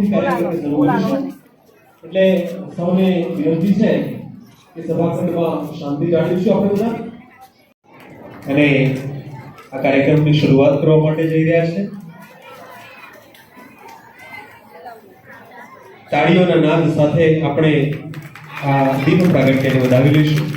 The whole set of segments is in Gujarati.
ઉપસ્થિત એટલે સૌને વિનંતી છે કે સભાખંડમાં શાંતિ જાળવીશું આપણે બધા. અને આ કાર્યક્રમની શરૂઆત કરવા માટે જઈ રહ્યા છે. તાળીઓના નાદ સાથે આપણે આ દીપ પ્રાગટ્યને વધાવી લઈશું.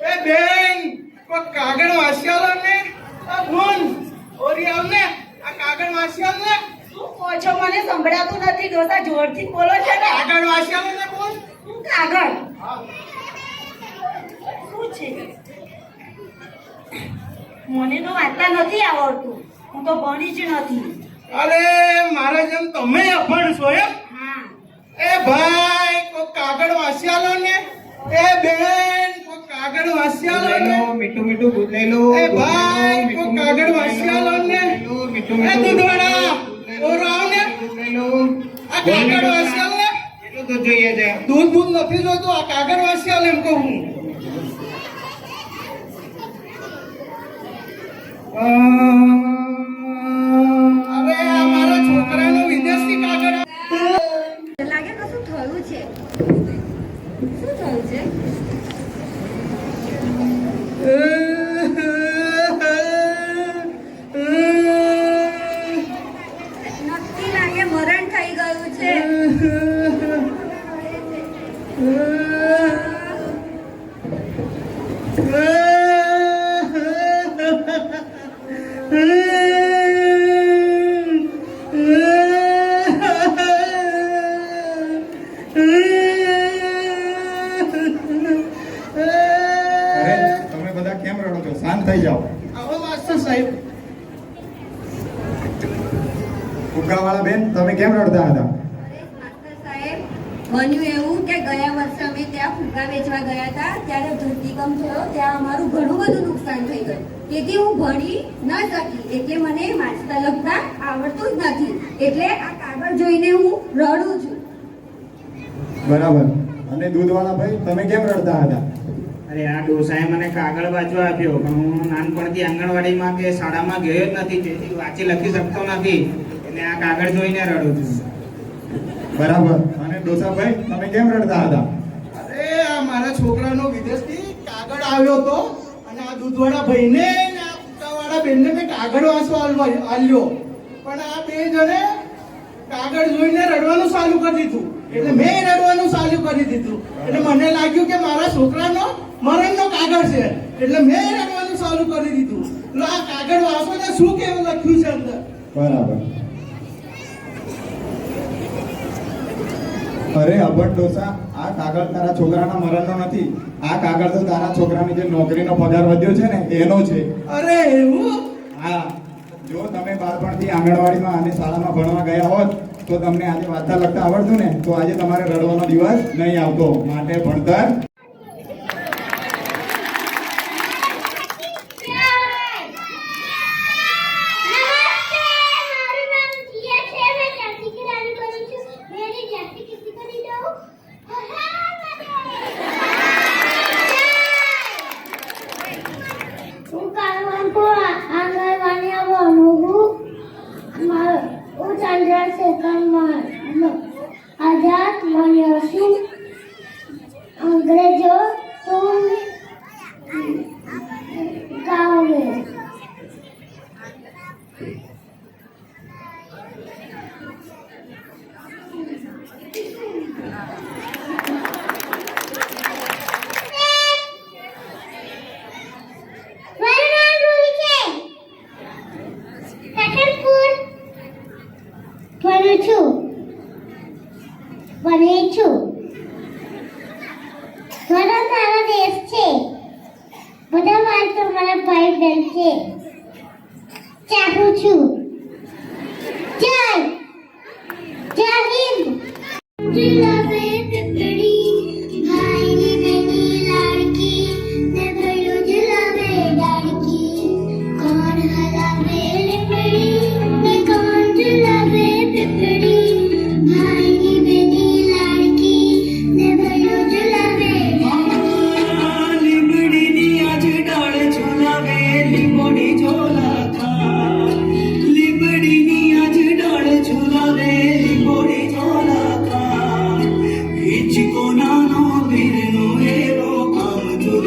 એ બેન કો કાગળ વાંચ્યા લે ને? આ ગુણ ઓરી આવ ને આ કાગળ વાંચ્યા ને? શું કહો છો મને સંભળાતું નથી ડોસા જોરથી બોલો છે ને. કાગળ વાંચ્યા લે ને બોલ. શું કાગળ? શું છે? મને તો વાંચતા નથી આવડતું. હું તો ભણી જ નથી. અરે મારા જેમ તમે અભણ છો એમ. હા. એ ભાઈ કો કાગળ વાંચ્યા લો ને? એ બેન કાગળ વાસ્યા લો ને મીઠું મીઠું દૂધ લઈ લો એ ભાઈ કો કાગળ વાસ્યા લો ને મીઠું એ દૂધવાળા ઓ રાવ ને લઈ લો. આ કાગળ વાસ્યા લે એટલું દૂધ જોઈએ છે. દૂધ બૂધ નથી જોઈતું આ કાગળ વાસ્યા લે એમ કહું હું. અરે આ મારા છોકરાનો વિદેશી કાગળ. લાગે કશું થયું છે? શું થયું છે? શાંત થઈ જાઓ. આવો માસ્ટર સાહેબ. ફુગ્ગાવાળા બેન તમે કેમ રડતા હતા? બન્યું એવું વર્ષે અમે ત્યાં ફૂગા વેચવા ગયા હતા. ત્યારે ધરતીકંપ થયો. ત્યાં અમારું ઘણું બધું નુકસાન થઈ ગયું. તેથી હું ભણી ન શકી. એટલે મને વાંચતા લખતા આવડતું જ નથી. એટલે આ કાગળ જોઈને હું રડું છું. બરાબર. અને દૂધવાળા ભાઈ તમે કેમ રડતા હતા? અરે આ ડોસાએ મને કાગળ વાંચવા આપ્યો પણ હું નાનપણથી આંગણવાડીમાં કે શાળામાં ગયો જ નથી તેથી વાંચી લખી શકતો નથી. એટલે આ કાગળ જોઈને રડું છું. બરાબર. અને ડોસાભાઈ તમે કેમ રડતા હતા? મારા છોકરાનો વિદેશથી કાગળ આવ્યો હતો અને આ દૂધવાળા ભાઈને ને બેનને મેં કાગળ વાંચવા આલ્યો. પણ આ બે જણે કાગળ જોઈને રડવાનું ચાલુ કરી દીધું. એટલે મેં રડવાનું ચાલુ કરી દીધું. એટલે મને લાગ્યું કે મારા છોકરાનો મરણનો કાગળ છે. એટલે મેં રડવાનું ચાલુ કરી દીધું. એટલે આ કાગળ વાંચો ને શું કેવું લખ્યું છે અંદર? બરાબર. અરે અભણ ડોસા આ કાગળ તારા છોકરાના મરણનો નથી. આ કાગળ તો તારા છોકરાની જે નોકરીનો પગાર વધ્યો છે ને એનો છે. અરે એવું? હા. જો તમે બાળપણથી આંગણવાડીમાં અને શાળામાં ભણવા ગયા હોત તો તમને આજે વાર્તા લખતા આવડતું ને તો આજે તમારે રડવાનો દિવસ નહીં આવતો. માટે ભણતર ભણી છું. મારો સારો દેશ છે. બધા માણસો મારા ભાઈ બહેન છે. ચાહું છું. જય. જય હિન્દ.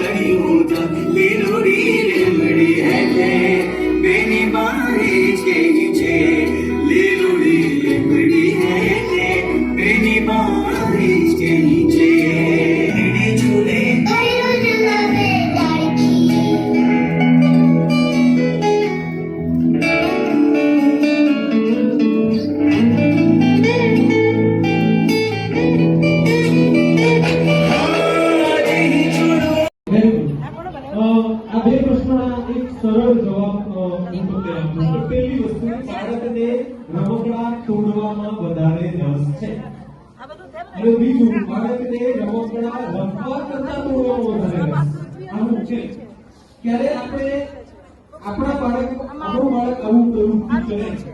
કામ ઝુલડ્યો જા લીલોડી લીમડી બાળકને રમકડા તોડવામાં વધારે રસ છે. અને બીજું બાળકને રમકડા રમવા કરતા તોડવામાં વધારે રસ આવું છે. ક્યારે આપણે આપણા બાળક, આપણું બાળક આવું પ્રવૃત્તિ કરે છે,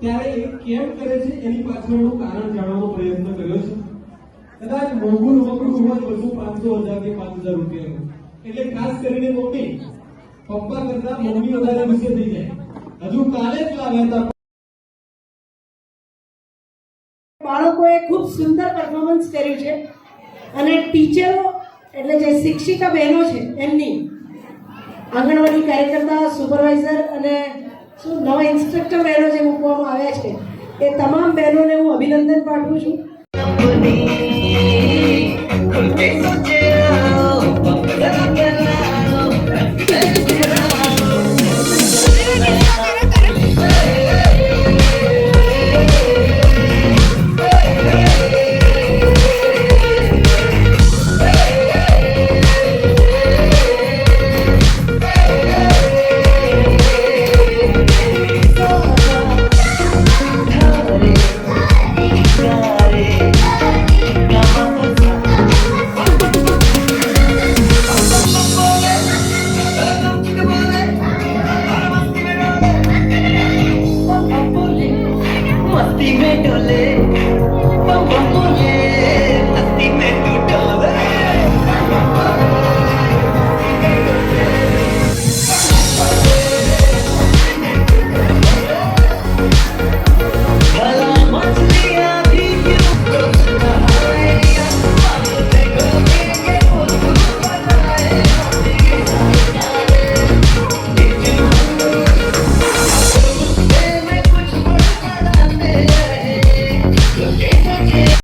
ત્યારે એ કેમ કરે છે એની પાછળનું કારણ જાણવાનો પ્રયત્ન કર્યો છે. કદાચ મોંઘું રમકડું હોય બસો પાંચસો હજાર કે પાંચ હજાર રૂપિયાનું. એટલે ખાસ કરીને મમ્મી, પપ્પા કરતા મમ્મી વધારે ગુસ્સે થઈ જાય. હજુ કાલે જ લાવ્યા હતા પરફોર્મન્સ કર્યું છે. અને ટીચરો એટલે જે શિક્ષિકા બહેનો છે, એમની આંગણવાડી કાર્યકર્તા સુપરવાઇઝર અને શું નવા ઇન્સ્ટ્રક્ટર બહેનો જે મૂકવામાં આવ્યા છે, એ તમામ બહેનોને હું અભિનંદન પાઠવું છું.